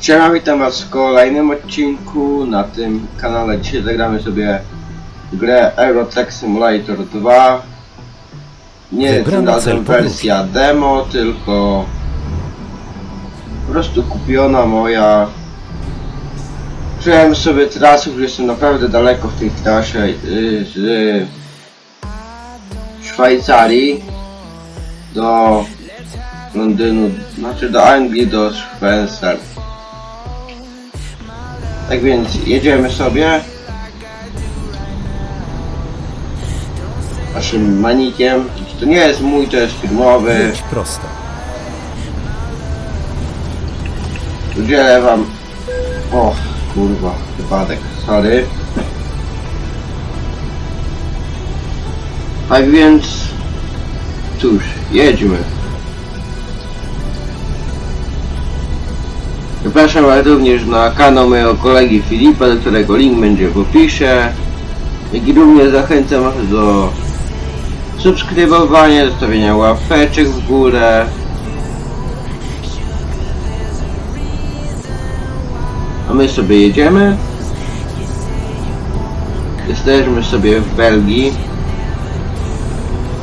Siema, witam was w kolejnym odcinku na tym kanale. Dzisiaj zagramy sobie grę Euro Truck Simulator 2. Nie tym razem wersja demo, tylko po prostu kupiona moja. Przyjąłem sobie trasę, że jestem naprawdę daleko w tej trasie yy, z Szwajcarii do Londynu, znaczy do Anglii, do Spencer. Tak więc jedziemy sobie naszym manikiem. To nie jest mój, to jest firmowy. Jedź prosto. Udzielę wam. O kurwa, wypadek, sorry. Tak więc cóż, jedźmy. Zapraszam również na kanał mojego kolegi Filipa, do którego link będzie w opisie. Jak i również zachęcam do subskrybowania, zostawienia łapeczek w górę. A my sobie jedziemy. Jesteśmy sobie w Belgii.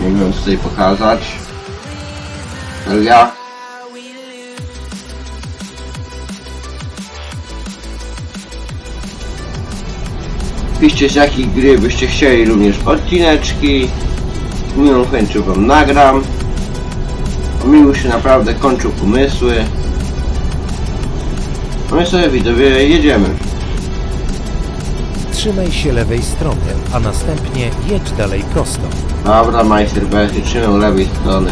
Nie wiem tutaj pokazać. Belgia. Piszcie z jakich gry byście chcieli również odcineczki. Z miłą chęcią wam nagram. A mi już się naprawdę kończą pomysły. A my sobie widzowie jedziemy. Trzymaj się lewej strony, a następnie jedź dalej prosto. Dobra, majster, ja się trzymam lewej strony.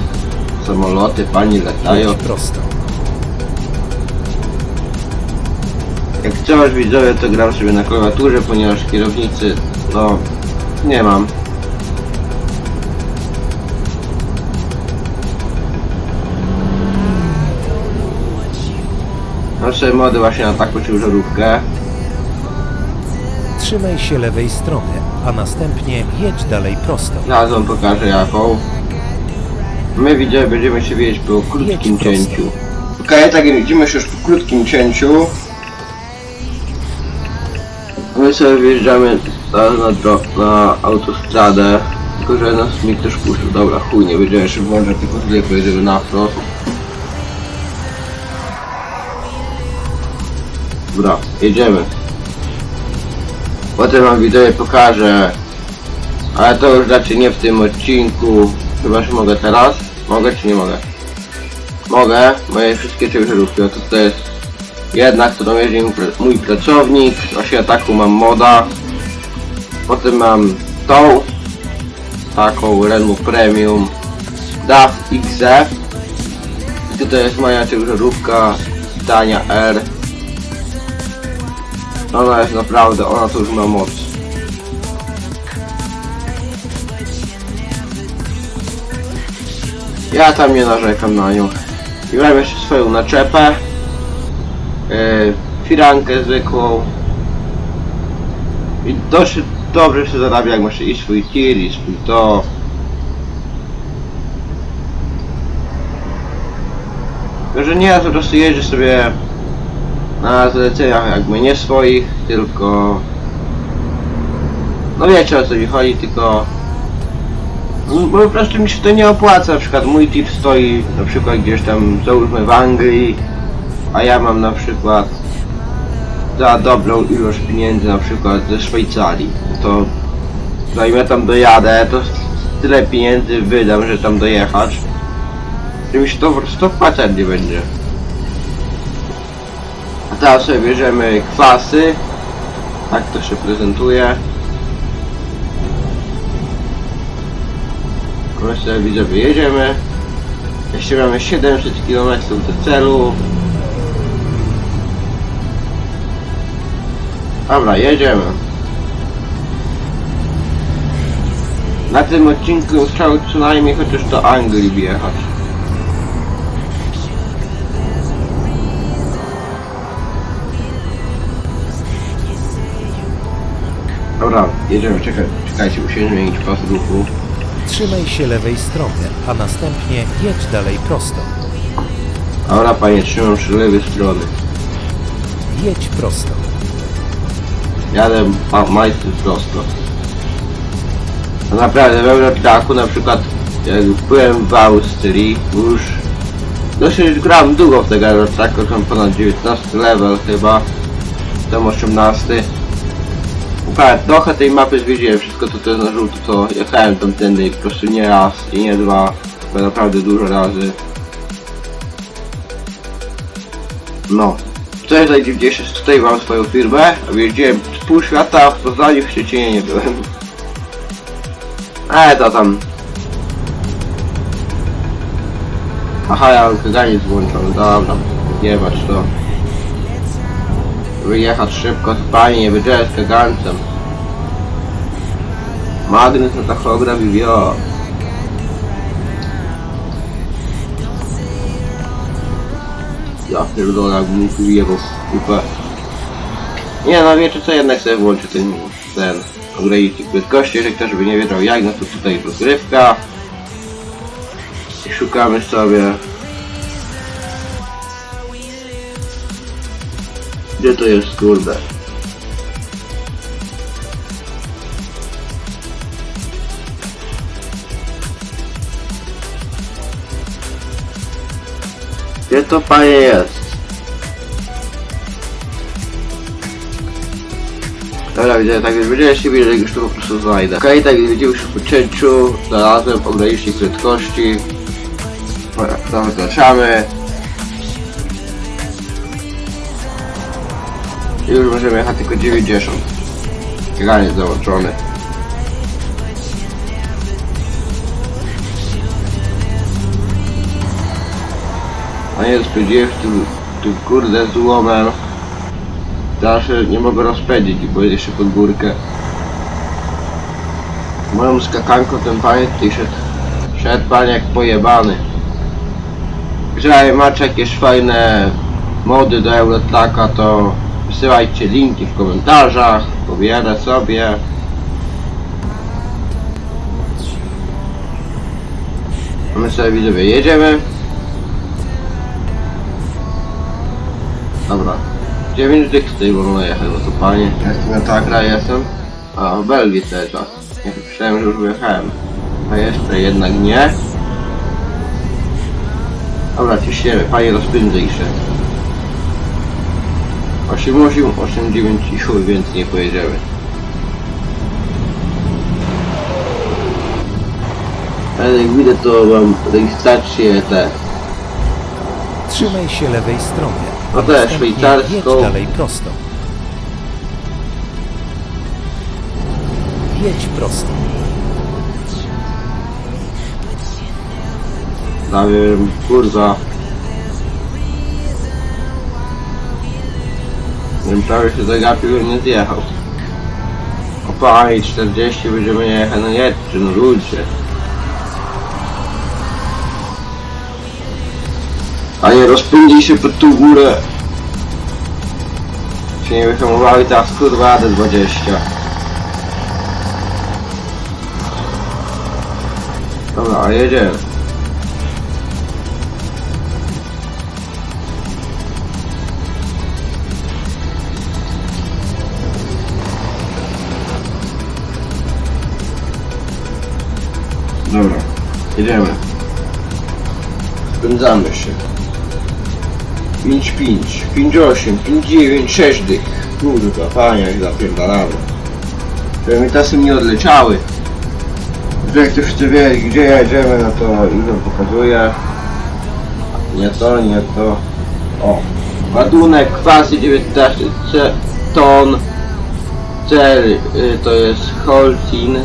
Samoloty, pani latają. Jedź prosto. Jak coś widzowie, to gram sobie na klawiaturze, ponieważ kierownicy, no, nie mam. Sobie mody właśnie na taką ciężarówkę. Trzymaj się lewej strony, a następnie jedź dalej prosto. Wam pokażę jaką. My widzowie będziemy się wiedzieć po krótkim Jedź prosto. cięciu. Okej, tak widzimy się już po krótkim cięciu. My sobie wjeżdżamy na, na autostradę. Tylko, że nas mi też puszczył. Dobra, chuj, nie będziemy jeszcze włączać, tylko tutaj pojedziemy na wprost. Dobra, jedziemy. Potem wam widzowie pokażę ale to już raczej nie w tym odcinku. Chyba, że mogę teraz? Mogę czy nie mogę? Mogę. Moje wszystkie ciężarówki. Oto to jest jedna, którą jeździ mój mój pracownik. Właśnie taką mam moda. Potem mam tą. Taką Renault Premium. DAF XF. I tutaj jest moja ciężarówka. Tania R. Ona jest naprawdę, ona to już ma moc. Ja tam nie narzekam na nią. I mam jeszcze swoją naczepę. Yy, firankę zwykłą. I dosyć dobrze się zarabia, jak masz i swój tir, i swój to. Tylko, że nie, ja po prostu jeżdżę sobie na zleceniach jakby nie swoich, tylko... No wiecie o co mi chodzi, tylko... No, bo po prostu mi się to nie opłaca, na przykład mój tip stoi na przykład gdzieś tam załóżmy w Anglii, a ja mam na przykład za dobrą ilość pieniędzy na przykład ze Szwajcarii, to zanim ja tam dojadę, to tyle pieniędzy wydam, że tam dojechać, że mi się to prostu opłacać nie będzie. A teraz sobie bierzemy kwasy, tak to się prezentuje. My sobie widzowie jedziemy. Jeszcze mamy 700 km do celu. Dobra, jedziemy. Na tym odcinku chciał co najmniej chociaż do Anglii wjechać. Dobra, jedziemy, czekaj, czekajcie, musimy zmienić pas ruchu. Trzymaj się lewej strony, a następnie jedź dalej prosto. Dobra panie, trzymam się lewej strony. jedź prosto. Jadę ma- majster prosto. No naprawdę, w Europitaku na przykład jak byłem w Austrii, już dosyć grałem długo w tego Europitaku, tam ponad 19 level chyba, tam 18. Naprawdę, trochę tej mapy zwiedziłem, wszystko to jest na żółto, to jechałem tamtędy i po prostu nie raz i nie dwa, tylko naprawdę dużo razy. No. Co jest najdziwniejsze, tutaj mam swoją firmę, a jeździłem z pół świata, w Poznaniu w Szczecinie nie byłem. Ale to tam. Aha, ja mam kaganiec włączony, dobra. Patrz to. Wyjechać szybko, to fajnie, nie będzie z kagańcem. Magnes na tachograf i wio. Ja pierdolę, jak mu wyjebał w kupę. Nie no, wiecie co, jednak sobie włączę ten, ten ogranicznik prędkości, jeżeli ktoś by nie wiedział jak, no to tutaj rozgrywka. I szukamy sobie... Gdzie to jest, kurde? Gdzie to panie jest? Dobra, widzę, tak więc będziemy się widzieć, jak już to po prostu znajdę. Okej, tak więc widzimy już w poczęciu, znalazłem ogranicznik prędkości. To wykraczamy. I już możemy jechać tylko 90. Graniec załączony. A nie spędziłem w tym, tym kurde złomem. Teraz się nie mogę rozpędzić, bo jest jeszcze pod górkę. Moją skakanką ten panie tutaj szedł, szedł pan jak pojebany. Jeżeli macie jakieś fajne mody do Eurotraka, to wysyłajcie linki w komentarzach, pobierę sobie. A my sobie widzowie jedziemy. Dobra. 9 dych tutaj wolno jechać, bo to panie. Ja Jestem na Tagra, jestem. A, w Belgii cały czas. Ja myślałem, że już wyjechałem. A jeszcze jednak nie. Dobra, ciśniemy. Panie rozpędzaj się. 8, 8, 8, 9 i chuj, więc nie pojedziemy. Ale jak widzę, to mam rejestrację te. Trzymaj się lewej strony. A No jest następnie szwajcarską. Jedź dalej prosto. Jedź prosto. Nie wiem, kurwa. Bym prawie się zagapił i nie zjechał. Opa, i 40 będziemy jechać, no jedźcie, no ludzie. A nie się pod tą górę. Się nie wyhamowały, teraz kurwa jadę 20. Dobra, a jedziemy. Dobra, jedziemy. Spędzamy się. 5, 5, 5, 8, 5, 9, 6 dych. Kurwa, panie, jak zapierdalamy. Żeby mi tasy nie odleciały. Że jak ktoś chce wiedzieć, gdzie jedziemy, no to wam pokazuję. Nie to, nie to. O. Ładunek kwasy 19 ce- ton. Cel y, to jest Holcim.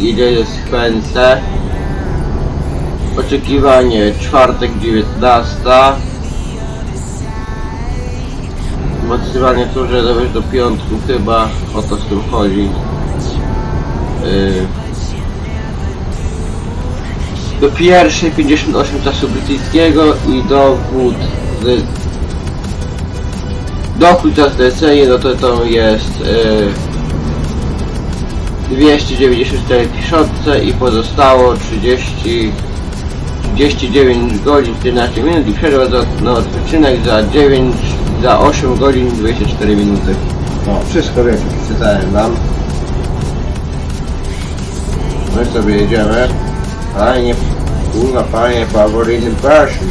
Idzie jest Chwęce. Oczekiwanie czwartek 19. Maksymalnie to, że dojść do piątku chyba o to z tym chodzi. Yy. Do pierwszej 58 czasu brytyjskiego i dowód z dochód za zlecenie, no to to jest yy, 294 tysiące i pozostało 30 39 godzin 14 minut i przerwa za, na odpoczynek za 9 za za 8 godzin 24 minuty. No, wszystko wiecie, przeczytałem wam. My sobie jedziemy. Fajnie, kurwa, fajnie, po awaryjnym pasie.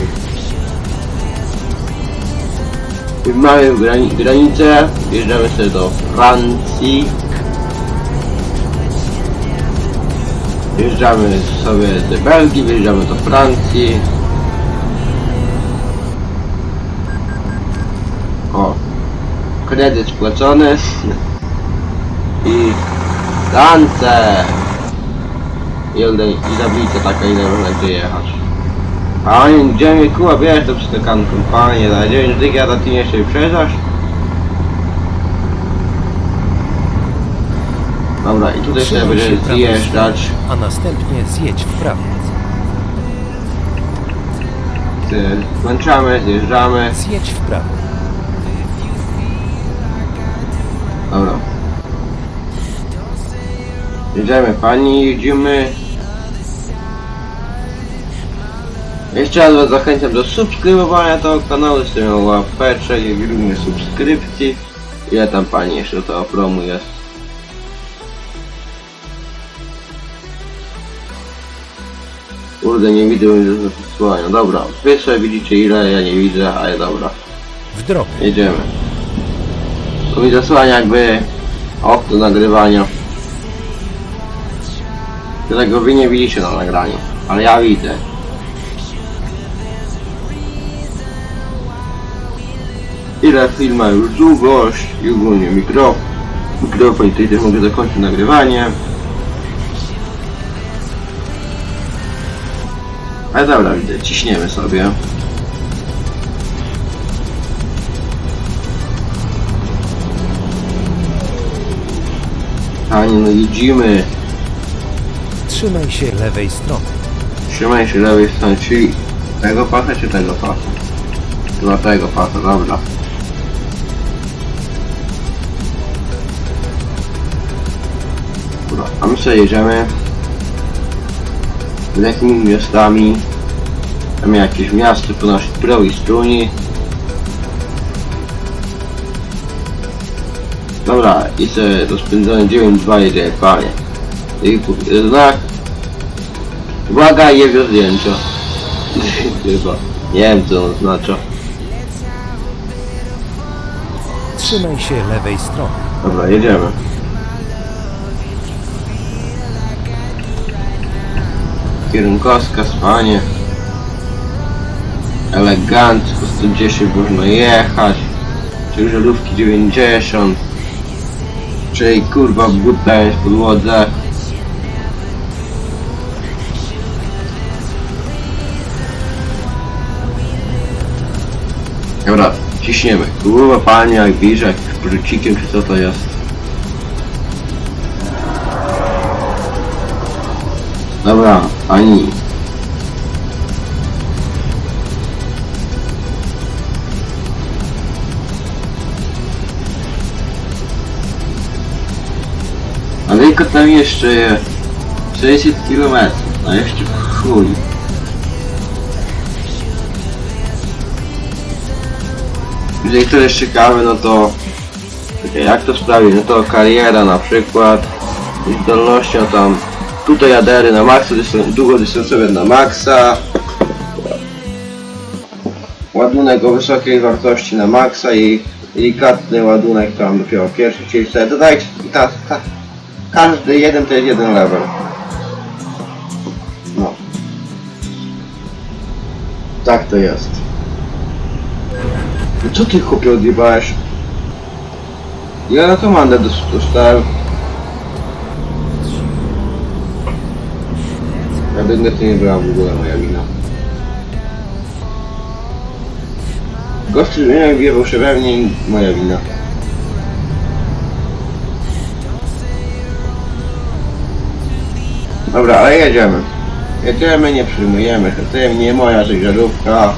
I mamy grani granicę, jeżdżamy sobie do Francji. Wjeżdżamy sobie do Belgii, wyjeżdżamy do Francji. Kredyt spłacony. I rance. I, ile- i tablica taka, ile można gdzie jechać. Panie, gdzie mnie kuła bierz to przetakanką, panie, na 9 dych ja ty jeszcze przejeżdżasz? Dobra, i tutaj sobie będziemy zjeżdżać. a następnie zjedź w prawo. Włączamy, zjeżdżamy. Zjedź w prawo. Dobra. Jedziemy pani, jedziemy. Jeszcze raz was zachęcam do subskrybowania tego kanału, tym łapeczek i również subskrypcji. Ile tam pani jeszcze to promu jest? Kurde, nie widzę zastosowania. Dobra, wy sobie widzicie ile, ja nie widzę, ale dobra. W drogę. Jedziemy. Tu mi zasłania jakby okno nagrywania. Dlatego wy nie widzicie na nagraniu, ale ja widzę. Ile film ma już długość i ogólnie mikro, mikrofon i tutaj mogę zakończyć nagrywanie. Ale dobra, widzę, ciśniemy sobie. Panie, no jedziemy. Trzymaj się lewej strony. Trzymaj się lewej strony, czyli tego pasa czy tego pasa? Chyba tego pasa, dobra. Dobra, a my sobie jedziemy jakimi miastami. Tam jakieś miasto po naszej prawej stronie. Dobra, i sobie rozpędzony 9-2 jedzie, panie. I ku- znak Uwaga, jego zdjęcia. Chyba. Nie wiem co on oznacza. Trzymaj się lewej strony. Dobra, jedziemy. Kierunkowskaz, panie. Elegancko, 110 można jechać. Ciężarówki 90. Czyli kurwa buta jest w podłodze. Dobra, ciśniemy. Kurwa panie, jak bliżej, jak prucikiem czy co to jest. Dobra, pani. Tylko tam jeszcze jest 60 km, a jeszcze chuj. Jeżeli to jest ciekawe, no to jak to sprawić? No to kariera na przykład zdolnością tam tutaj jadery na maksa, dystans- długodystansowe na maksa ładunek o wysokiej wartości na maksa i delikatny ładunek tam dopiero pierwszy, czyli sobie dodajcie ta, ta, każdy jeden to jest jeden level no tak to jest no co ty chłopie odjebałeś? Ja na komandę dos- dostałem. Ja bym to nie była w ogóle moja wina. Gościu jak wjebał się we mnie moja wina. Dobra, ale jedziemy. Jedziemy, nie przyjmujemy się nie moja tych żarówka.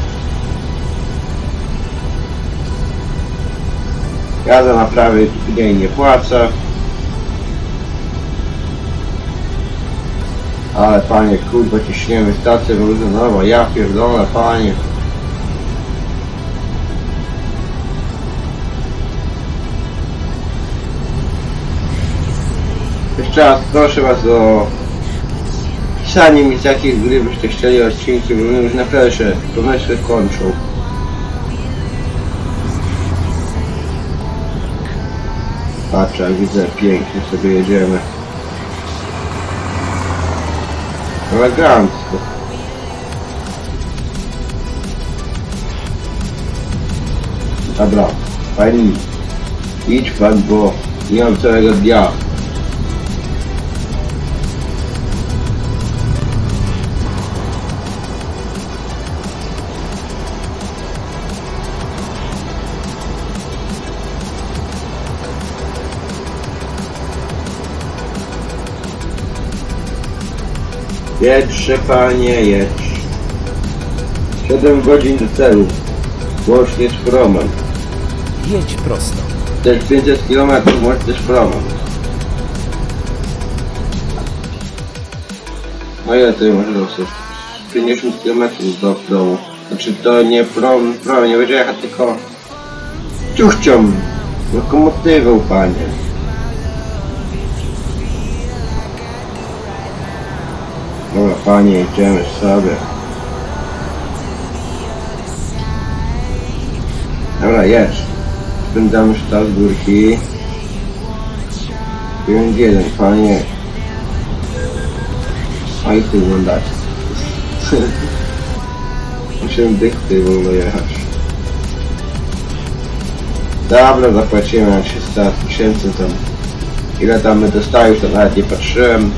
na za naprawy nie płacę. Ale panie, kurwa, ciśniemy stację rodzynową, ja pierdolę, panie. Jeszcze raz proszę was o pisanie mi z jakich gry byście chcieli odcinki, bo mi już naprawdę się pomysły kończą. Patrzę, widzę, pięknie sobie jedziemy. Elegancko. Dobra, fajnie. Idź pan, bo nie mam całego dnia. Jedźże panie, jedź. 7 godzin do celu. Łącznie z promem. Jedź prosto. To jest 500 km łącznie z promem. No ile to może dostać? 50 km do domu. Znaczy to nie prom, prom nie będzie jechać tylko ciuchcią, lokomotywą panie. Panie, idziemy sobie. Dobra, jedź. Spędzamy czas górki. 9-1, panie. A i tu oglądać. 8 dych tutaj wolno jechać. Dobra, zapłacimy na 300 tysięcy tam. Ile tam my dostali, to nawet nie patrzyłem.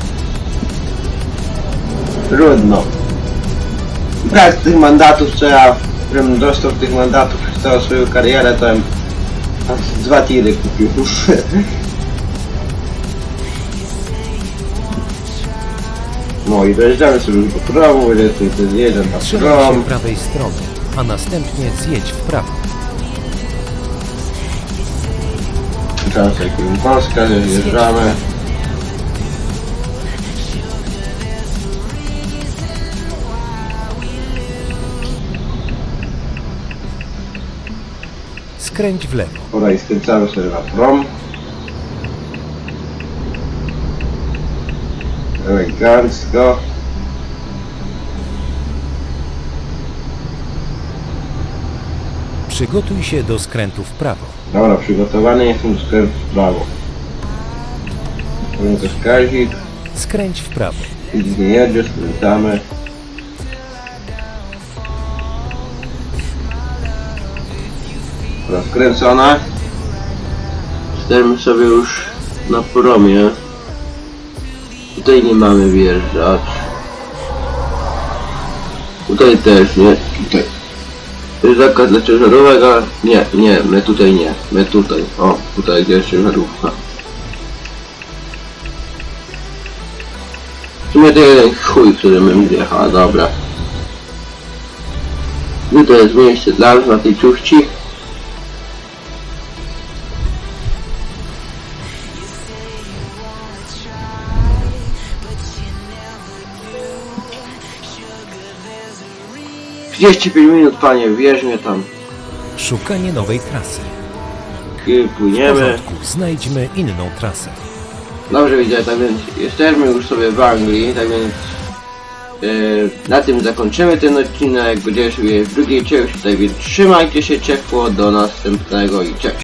Trudno. Brak tych mandatów, co ja bym dostał tych mandatów przez całą swoją karierę, to bym dwa tiry kupił. No i dojeżdżamy sobie już do promu, będzie tutaj zjeżdżam na Trzymaj się prom. prawej strony, a następnie zjedź w prawo. Czas jak Polska, zjeżdżamy. Skręć w lewo. Dobra i skręcamy sobie na prom. Elegancko. Przygotuj się do skrętu w prawo. Dobra, przygotowany jestem do skrętu w prawo. Powiem to wskazik. Skręć w prawo. Nic nie jedzie, skręcamy. Rozkręcona. Jesteśmy sobie już na promie. Tutaj nie mamy wjeżdżać. Tutaj też nie. Tutaj. To jest zakaz dla ciężarówek, a nie, nie, my tutaj nie. My tutaj. O, tutaj jest ciężarówka. W sumie to jeden chuj, który bym wjechał, dobra. To jest miejsce dla nas na tej ciuchci. Trzydzieści pięć minut panie, wierz mnie tam. Szukanie nowej trasy. I W płyniemy. porządku, znajdźmy inną trasę. Dobrze widzę, tak więc jesteśmy już sobie w Anglii, tak więc yy, na tym zakończymy ten odcinek, będziemy sobie w drugiej części, tak więc trzymajcie się ciepło, do następnego i cześć.